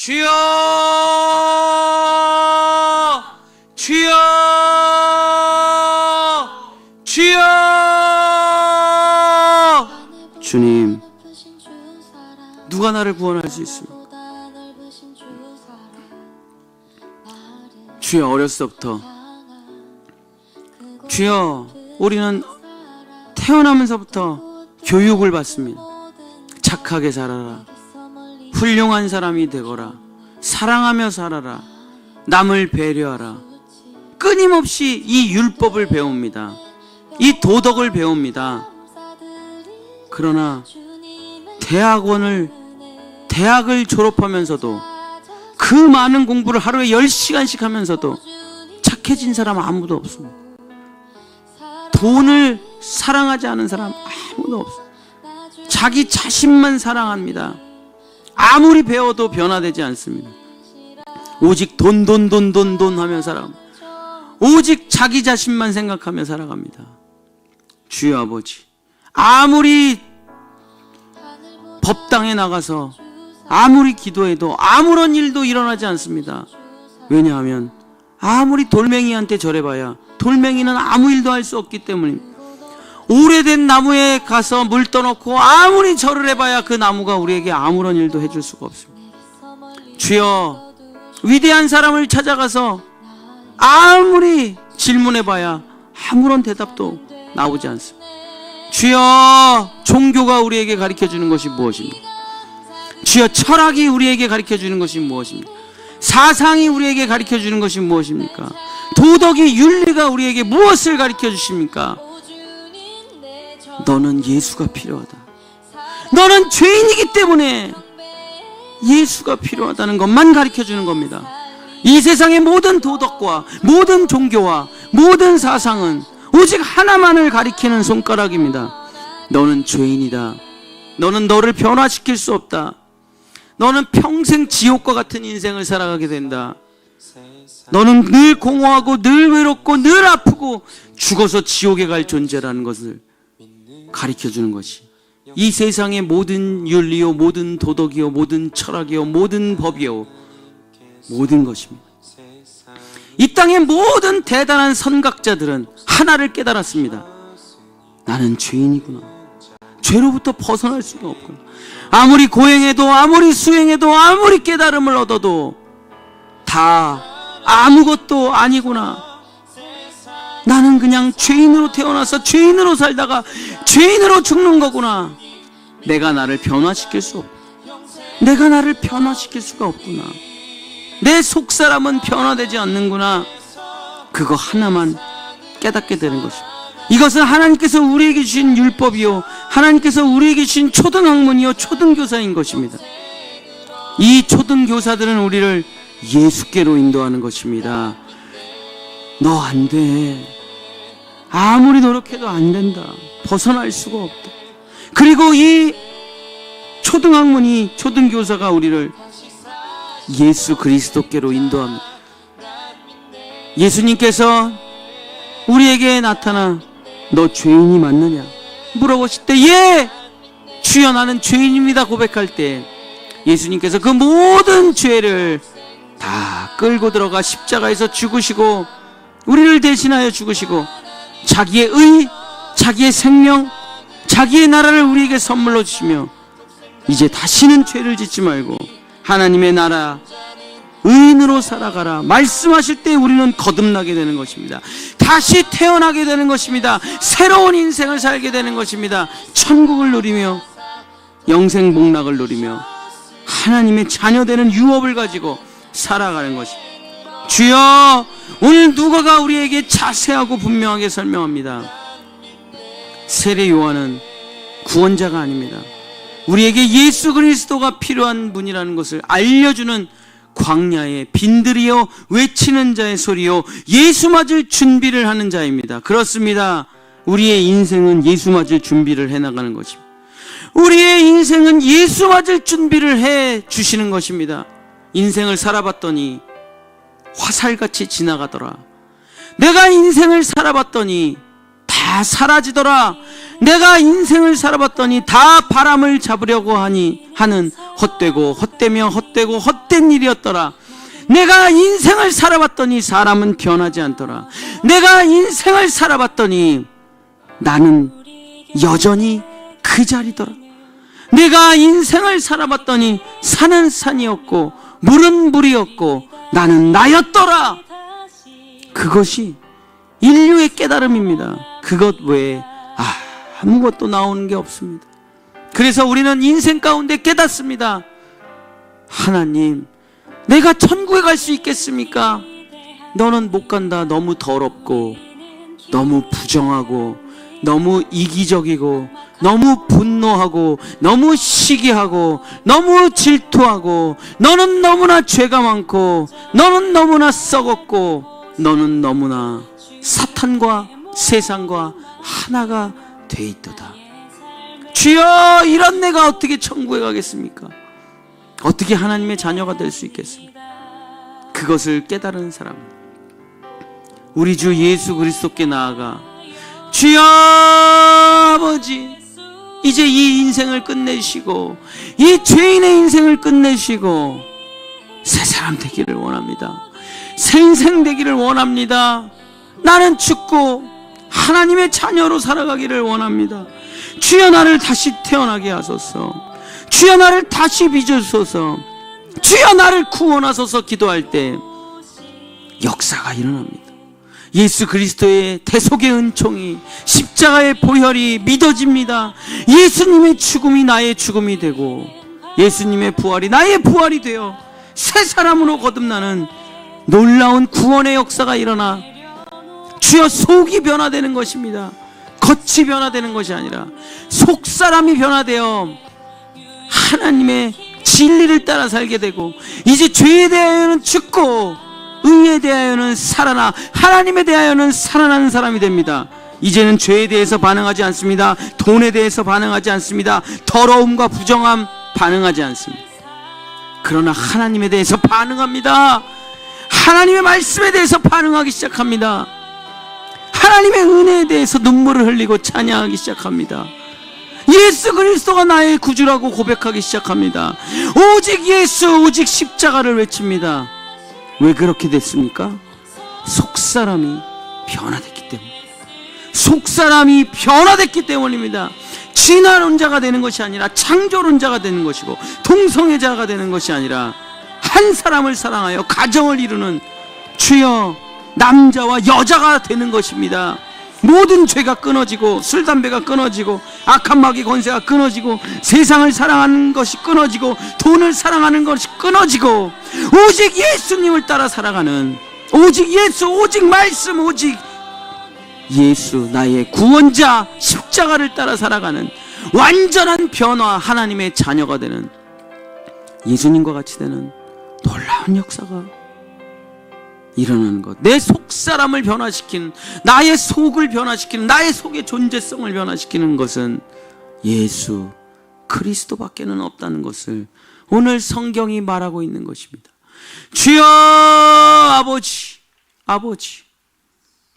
주여 주여 주여 주님 누가 나를 구원할 수 있습니까? 주여 어렸을 때부터 주여 우리는 태어나면서부터 교육을 받습니다. 착하게 살아라. 훌륭한 사람이 되거라. 사랑하며 살아라. 남을 배려하라. 끊임없이 이 율법을 배웁니다. 이 도덕을 배웁니다. 그러나 대학원을 대학을 졸업하면서도 그 많은 공부를 하루에 10시간씩 하면서도 착해진 사람 아무도 없습니다. 돈을 사랑하지 않은 사람 아무도 없어요. 자기 자신만 사랑합니다. 아무리 배워도 변화되지 않습니다. 오직 돈, 돈, 돈, 돈, 돈 하며 살아갑니다. 오직 자기 자신만 생각하며 살아갑니다. 주여 아버지, 아무리 법당에 나가서 아무리 기도해도 아무런 일도 일어나지 않습니다. 왜냐하면 아무리 돌멩이한테 절해봐야 돌멩이는 아무 일도 할 수 없기 때문입니다. 오래된 나무에 가서 물 떠놓고 아무리 절을 해봐야 그 나무가 우리에게 아무런 일도 해줄 수가 없습니다. 주여, 위대한 사람을 찾아가서 아무리 질문해봐야 아무런 대답도 나오지 않습니다. 주여, 종교가 우리에게 가르쳐 주는 것이 무엇입니까? 주여, 철학이 우리에게 가르쳐 주는 것이 무엇입니까? 사상이 우리에게 가르쳐 주는 것이 무엇입니까? 도덕이 윤리가 우리에게 무엇을 가르쳐 주십니까? 너는 예수가 필요하다. 너는 죄인이기 때문에 예수가 필요하다는 것만 가르쳐 주는 겁니다. 이 세상의 모든 도덕과 모든 종교와 모든 사상은 오직 하나만을 가리키는 손가락입니다. 너는 죄인이다. 너는 너를 변화시킬 수 없다. 너는 평생 지옥과 같은 인생을 살아가게 된다. 너는 늘 공허하고 늘 외롭고 늘 아프고 죽어서 지옥에 갈 존재라는 것을 가르쳐 주는 것이 이 세상의 모든 윤리요 모든 도덕이요 모든 철학이요 모든 법이요 모든 것입니다. 이 땅의 모든 대단한 선각자들은 하나를 깨달았습니다. 나는 죄인이구나. 죄로부터 벗어날 수가 없구나. 아무리 고행해도 아무리 수행해도 아무리 깨달음을 얻어도 다 아무것도 아니구나. 나는 그냥 죄인으로 태어나서 죄인으로 살다가 죄인으로 죽는 거구나. 내가 나를 변화시킬 수 없. 내가 나를 변화시킬 수가 없구나. 내 속 사람은 변화되지 않는구나. 그거 하나만 깨닫게 되는 것입니다. 이것은 하나님께서 우리에게 주신 율법이요. 하나님께서 우리에게 주신 초등학문이요. 초등교사인 것입니다. 이 초등교사들은 우리를 예수께로 인도하는 것입니다. 너 안 돼. 아무리 노력해도 안 된다. 벗어날 수가 없다. 그리고 이 초등학문이 초등교사가 우리를 예수 그리스도께로 인도합니다. 예수님께서 우리에게 나타나 너 죄인이 맞느냐 물어보실 때 예! 주여 나는 죄인입니다 고백할 때 예수님께서 그 모든 죄를 다 끌고 들어가 십자가에서 죽으시고 우리를 대신하여 죽으시고 자기의 의, 자기의 생명, 자기의 나라를 우리에게 선물로 주시며 이제 다시는 죄를 짓지 말고 하나님의 나라 의인으로 살아가라 말씀하실 때 우리는 거듭나게 되는 것입니다. 다시 태어나게 되는 것입니다. 새로운 인생을 살게 되는 것입니다. 천국을 누리며 영생 복락을 누리며 하나님의 자녀되는 유업을 가지고 살아가는 것입니다. 주여 오늘 누가가 우리에게 자세하고 분명하게 설명합니다. 세례 요한은 구원자가 아닙니다. 우리에게 예수 그리스도가 필요한 분이라는 것을 알려주는 광야의 빈들이여 외치는 자의 소리요 예수 맞을 준비를 하는 자입니다. 그렇습니다. 우리의 인생은 예수 맞을 준비를 해 나가는 것입니다. 우리의 인생은 예수 맞을 준비를 해 주시는 것입니다. 인생을 살아봤더니 화살같이 지나가더라. 내가 인생을 살아봤더니 다다 사라지더라. 내가 인생을 살아봤더니 다 바람을 잡으려고 하니 하는 헛되고 헛되며 헛되고 헛된 일이었더라. 내가 인생을 살아봤더니 사람은 변하지 않더라. 내가 인생을 살아봤더니 나는 여전히 그 자리더라. 내가 인생을 살아봤더니 산은 산이었고 물은 물이었고 나는 나였더라. 그것이 인류의 깨달음입니다. 그것 외에 아무것도 나오는 게 없습니다. 그래서 우리는 인생 가운데 깨닫습니다. 하나님, 내가 천국에 갈 수 있겠습니까? 너는 못 간다. 너무 더럽고, 너무 부정하고, 너무 이기적이고, 너무 분노하고, 너무 시기하고, 너무 질투하고, 너는 너무나 죄가 많고, 너는 너무나 썩었고, 너는 너무나 사탄과 세상과 하나가 돼 있도다. 주여, 이런 내가 어떻게 천국에 가겠습니까? 어떻게 하나님의 자녀가 될 수 있겠습니까? 그것을 깨달은 사람. 우리 주 예수 그리스도께 나아가 주여 아버지 이제 이 인생을 끝내시고 이 죄인의 인생을 끝내시고 새 사람 되기를 원합니다. 새 인생 되기를 원합니다. 나는 죽고 하나님의 자녀로 살아가기를 원합니다. 주여 나를 다시 태어나게 하소서. 주여 나를 다시 빚으소서. 주여 나를 구원하소서 기도할 때 역사가 일어납니다. 예수 그리스도의 대속의 은총이 십자가의 보혈이 믿어집니다. 예수님의 죽음이 나의 죽음이 되고 예수님의 부활이 나의 부활이 되어 새 사람으로 거듭나는 놀라운 구원의 역사가 일어나 주여 속이 변화되는 것입니다. 겉이 변화되는 것이 아니라 속 사람이 변화되어 하나님의 진리를 따라 살게 되고 이제 죄에 대하여는 죽고 의에 대하여는 살아나 하나님에 대하여는 살아나는 사람이 됩니다. 이제는 죄에 대해서 반응하지 않습니다. 돈에 대해서 반응하지 않습니다. 더러움과 부정함 반응하지 않습니다. 그러나 하나님에 대해서 반응합니다. 하나님의 말씀에 대해서 반응하기 시작합니다. 하나님의 은혜에 대해서 눈물을 흘리고 찬양하기 시작합니다. 예수 그리스도가 나의 구주라고 고백하기 시작합니다. 오직 예수, 오직 십자가를 외칩니다. 왜 그렇게 됐습니까? 속사람이 변화됐기 때문에. 속사람이 변화됐기 때문입니다. 진화론자가 되는 것이 아니라 창조론자가 되는 것이고 동성애자가 되는 것이 아니라 한 사람을 사랑하여 가정을 이루는 주여 남자와 여자가 되는 것입니다. 모든 죄가 끊어지고 술 담배가 끊어지고 악한 마귀 권세가 끊어지고 세상을 사랑하는 것이 끊어지고 돈을 사랑하는 것이 끊어지고 오직 예수님을 따라 살아가는 오직 예수 오직 말씀 오직 예수 나의 구원자 십자가를 따라 살아가는 완전한 변화 하나님의 자녀가 되는 예수님과 같이 되는 놀라운 역사가 일어나는 것. 내 속사람을 변화시키는, 나의 속을 변화시키는, 나의 속의 존재성을 변화시키는 것은 예수 그리스도밖에는 없다는 것을 오늘 성경이 말하고 있는 것입니다. 주여 아버지, 아버지,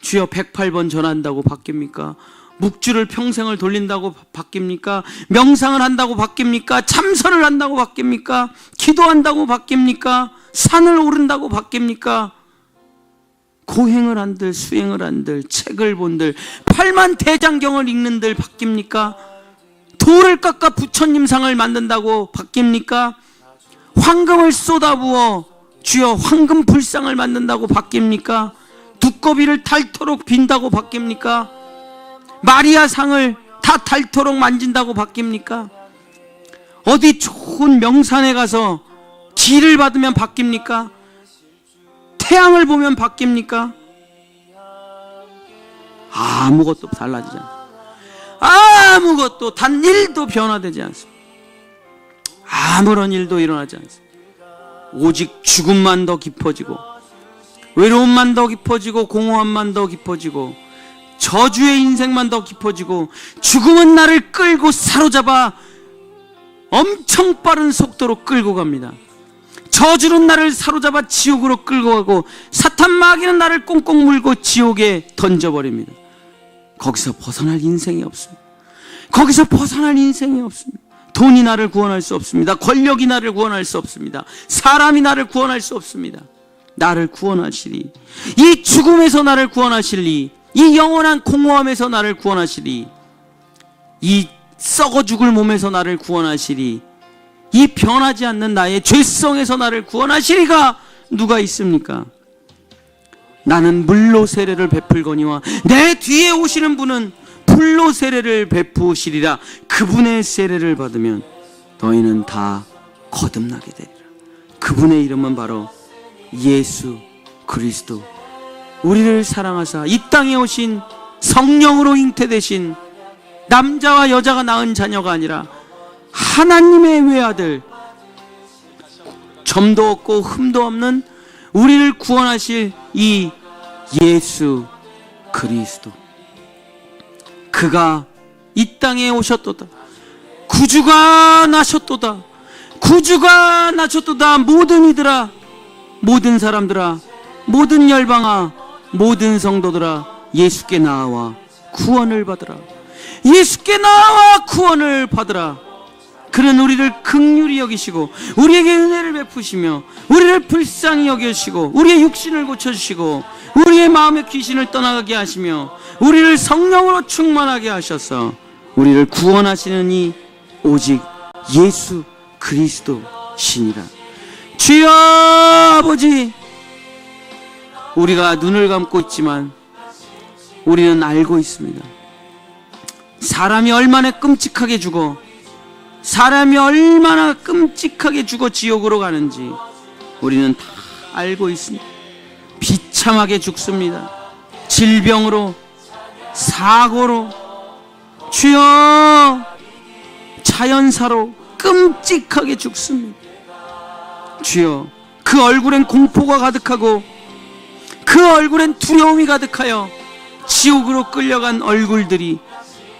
주여 108번 전한다고 바뀝니까? 묵주를 평생을 돌린다고 바뀝니까? 명상을 한다고 바뀝니까? 참선을 한다고 바뀝니까? 기도한다고 바뀝니까? 산을 오른다고 바뀝니까? 고행을 한들 수행을 한들 책을 본들 팔만 대장경을 읽는들 바뀝니까? 돌을 깎아 부처님 상을 만든다고 바뀝니까? 황금을 쏟아부어 주여 황금 불상을 만든다고 바뀝니까? 두꺼비를 닳도록 빈다고 바뀝니까? 마리아 상을 다 닳도록 만진다고 바뀝니까? 어디 좋은 명산에 가서 길을 받으면 바뀝니까? 태양을 보면 바뀝니까? 아무것도 달라지지 않습니다. 아무것도 단 1도 변화되지 않습니다. 아무런 일도 일어나지 않습니다. 오직 죽음만 더 깊어지고 외로움만 더 깊어지고 공허함만 더 깊어지고 저주의 인생만 더 깊어지고 죽음은 나를 끌고 사로잡아 엄청 빠른 속도로 끌고 갑니다. 저주는 나를 사로잡아 지옥으로 끌고 가고 사탄 마귀는 나를 꽁꽁 물고 지옥에 던져버립니다. 거기서 벗어날 인생이 없습니다. 거기서 벗어날 인생이 없습니다. 돈이 나를 구원할 수 없습니다. 권력이 나를 구원할 수 없습니다. 사람이 나를 구원할 수 없습니다. 나를 구원하시리. 이 죽음에서 나를 구원하시리. 이 영원한 공허함에서 나를 구원하시리. 이 썩어 죽을 몸에서 나를 구원하시리. 이 변하지 않는 나의 죄성에서 나를 구원하시리가 누가 있습니까? 나는 물로 세례를 베풀거니와 내 뒤에 오시는 분은 불로 세례를 베푸시리라. 그분의 세례를 받으면 너희는 다 거듭나게 되리라. 그분의 이름은 바로 예수 그리스도. 우리를 사랑하사 이 땅에 오신 성령으로 잉태되신 남자와 여자가 낳은 자녀가 아니라 하나님의 외아들. 점도 없고 흠도 없는 우리를 구원하실 이 예수 그리스도. 그가 이 땅에 오셨도다. 구주가 나셨도다. 구주가 나셨도다. 모든 이들아 모든 사람들아 모든 열방아 모든 성도들아 예수께 나와 구원을 받으라. 예수께 나와 구원을 받으라 그는 우리를 극률히 여기시고 우리에게 은혜를 베푸시며 우리를 불쌍히 여겨주시고 우리의 육신을 고쳐주시고 우리의 마음의 귀신을 떠나가게 하시며 우리를 성령으로 충만하게 하셔서 우리를 구원하시는 이 오직 예수 그리스도시니라. 주여 아버지 우리가 눈을 감고 있지만 우리는 알고 있습니다. 사람이 얼마나 끔찍하게 죽어 사람이 얼마나 끔찍하게 죽어 지옥으로 가는지 우리는 다 알고 있습니다. 비참하게 죽습니다. 질병으로, 사고로, 주여, 자연사로 끔찍하게 죽습니다. 주여, 그 얼굴엔 공포가 가득하고 그 얼굴엔 두려움이 가득하여 지옥으로 끌려간 얼굴들이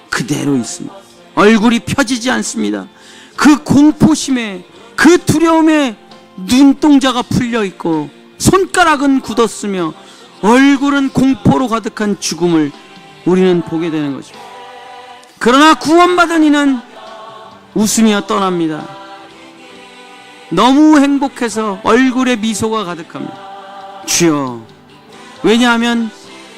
그대로 있습니다. 얼굴이 펴지지 않습니다. 그 공포심에 그 두려움에 눈동자가 풀려 있고 손가락은 굳었으며 얼굴은 공포로 가득한 죽음을 우리는 보게 되는 거죠. 그러나 구원받은 이는 웃으며 떠납니다. 너무 행복해서 얼굴에 미소가 가득합니다. 주여. 왜냐하면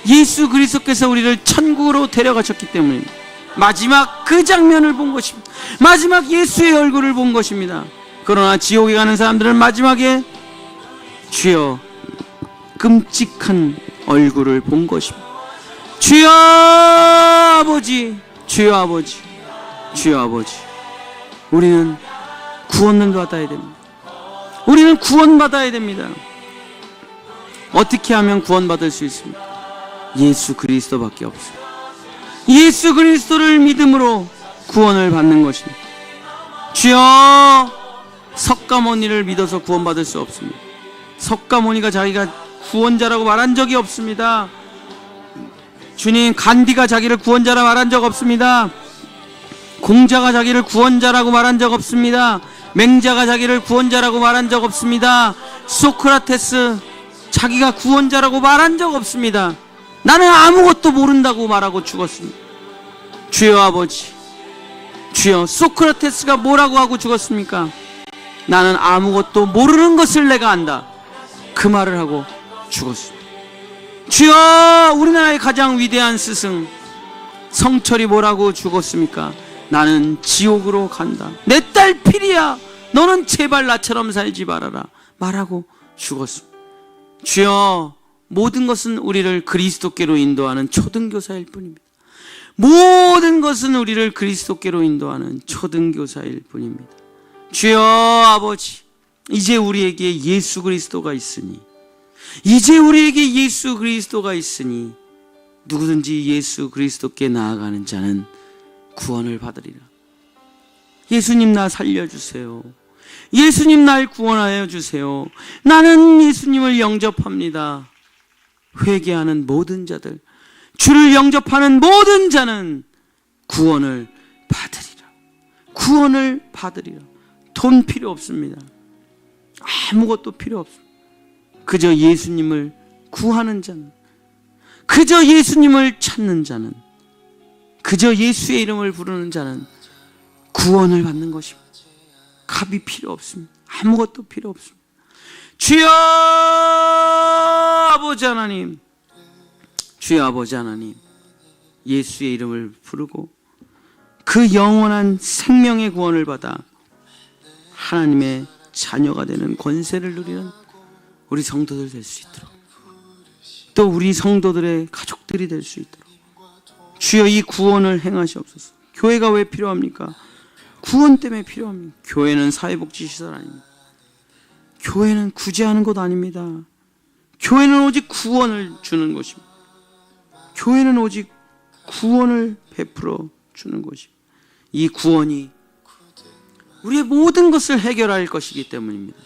예수 그리스도께서 우리를 천국으로 데려가셨기 때문입니다. 마지막 그 장면을 본 것입니다. 마지막 예수의 얼굴을 본 것입니다. 그러나 지옥에 가는 사람들은 마지막에 주여 끔찍한 얼굴을 본 것입니다. 주여 아버지, 주여 아버지, 주여 아버지. 우리는 구원을 받아야 됩니다. 우리는 구원받아야 됩니다. 어떻게 하면 구원받을 수 있습니까? 예수 그리스도밖에 없습니다. 예수 그리스도를 믿음으로 구원을 받는 것입니다. 주여 석가모니를 믿어서 구원받을 수 없습니다. 석가모니가 자기가 구원자라고 말한 적이 없습니다. 주님 간디가 자기를 구원자라 말한 적 없습니다. 공자가 자기를 구원자라고 말한 적 없습니다. 맹자가 자기를 구원자라고 말한 적 없습니다. 소크라테스 자기가 구원자라고 말한 적 없습니다. 나는 아무것도 모른다고 말하고 죽었습니다. 주여 아버지, 주여 소크라테스가 뭐라고 하고 죽었습니까? 나는 아무것도 모르는 것을 내가 안다. 그 말을 하고 죽었습니다. 주여 우리나라의 가장 위대한 스승 성철이 뭐라고 죽었습니까? 나는 지옥으로 간다. 내 딸 피리야, 너는 제발 나처럼 살지 말아라. 말하고 죽었습니다. 주여 모든 것은 우리를 그리스도께로 인도하는 초등교사일 뿐입니다. 모든 것은 우리를 그리스도께로 인도하는 초등교사일 뿐입니다. 주여 아버지, 이제 우리에게 예수 그리스도가 있으니, 이제 우리에게 예수 그리스도가 있으니, 누구든지 예수 그리스도께 나아가는 자는 구원을 받으리라. 예수님 나 살려주세요. 예수님 날 구원하여 주세요. 나는 예수님을 영접합니다. 회개하는 모든 자들, 주를 영접하는 모든 자는 구원을 받으리라. 구원을 받으리라. 돈 필요 없습니다. 아무것도 필요 없습니다. 그저 예수님을 구하는 자는, 그저 예수님을 찾는 자는 그저 예수의 이름을 부르는 자는 구원을 받는 것입니다. 값이 필요 없습니다. 아무것도 필요 없습니다. 주여 아버지 하나님, 주여 아버지 하나님, 예수의 이름을 부르고 그 영원한 생명의 구원을 받아 하나님의 자녀가 되는 권세를 누리는 우리 성도들 될 수 있도록 또 우리 성도들의 가족들이 될 수 있도록 주여 이 구원을 행하시옵소서. 교회가 왜 필요합니까? 구원 때문에 필요합니다. 교회는 사회복지시설 아닙니다. 교회는 구제하는 곳 아닙니다. 교회는 오직 구원을 주는 것입니다. 교회는 오직 구원을 베풀어 주는 것입니다. 이 구원이 우리의 모든 것을 해결할 것이기 때문입니다.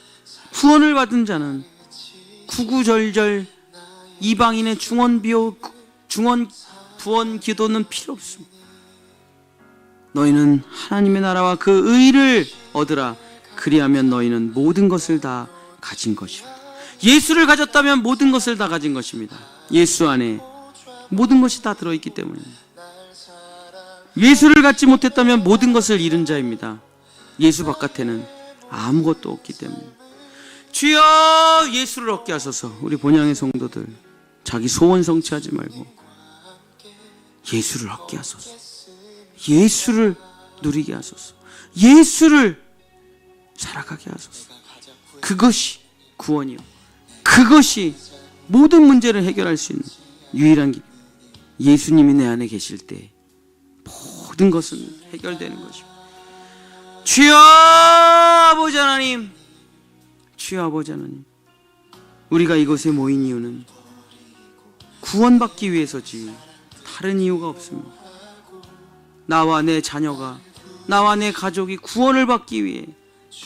구원을 받은 자는 구구절절 이방인의 중원 비호 중원 부원 기도는 필요 없습니다. 너희는 하나님의 나라와 그 의를 얻으라. 그리하면 너희는 모든 것을 다 가진 것입니다. 예수를 가졌다면 모든 것을 다 가진 것입니다. 예수 안에 모든 것이 다 들어있기 때문입니다. 예수를 갖지 못했다면 모든 것을 잃은 자입니다. 예수 바깥에는 아무것도 없기 때문에. 주여 예수를 얻게 하소서. 우리 본향의 성도들 자기 소원 성취하지 말고 예수를 얻게 하소서. 예수를 누리게 하소서. 예수를 살아가게 하소서. 그것이 구원이요. 그것이 모든 문제를 해결할 수 있는 유일한 길. 예수님이 내 안에 계실 때 모든 것은 해결되는 것입니다. 주여 아버지 하나님, 주여 아버지 하나님, 우리가 이곳에 모인 이유는 구원받기 위해서지 다른 이유가 없습니다. 나와 내 자녀가, 나와 내 가족이 구원을 받기 위해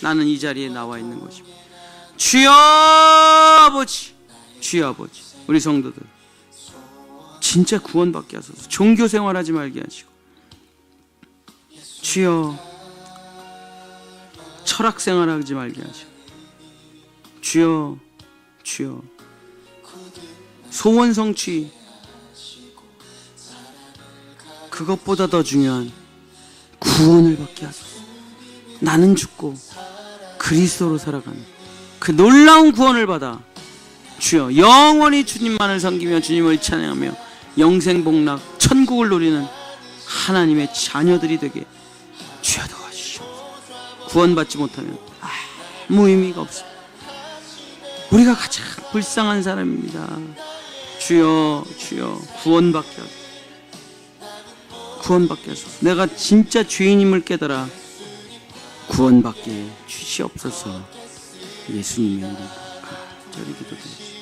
나는 이 자리에 나와 있는 것입니다. 주여 아버지, 주여 아버지, 우리 성도들 진짜 구원받게 하소서. 종교 생활하지 말게 하시고 주여 철학 생활하지 말게 하시고 주여 주여 소원 성취 그것보다 더 중요한 구원을 받게 하소서. 나는 죽고 그리스도로 살아가는 그 놀라운 구원을 받아 주여 영원히 주님만을 섬기며 주님을 찬양하며 영생 복락 천국을 누리는 하나님의 자녀들이 되게 주여 도와주시옵소서. 구원받지 못하면 아무 의미가 없습니다. 우리가 가장 불쌍한 사람입니다. 주여 주여 구원받게 하소서. 구원받게 하소서. 내가 진짜 죄인임을 깨달아 구원받게 주시옵소서. 예수님의 이름으로 간절히 기도드립니다. 아멘.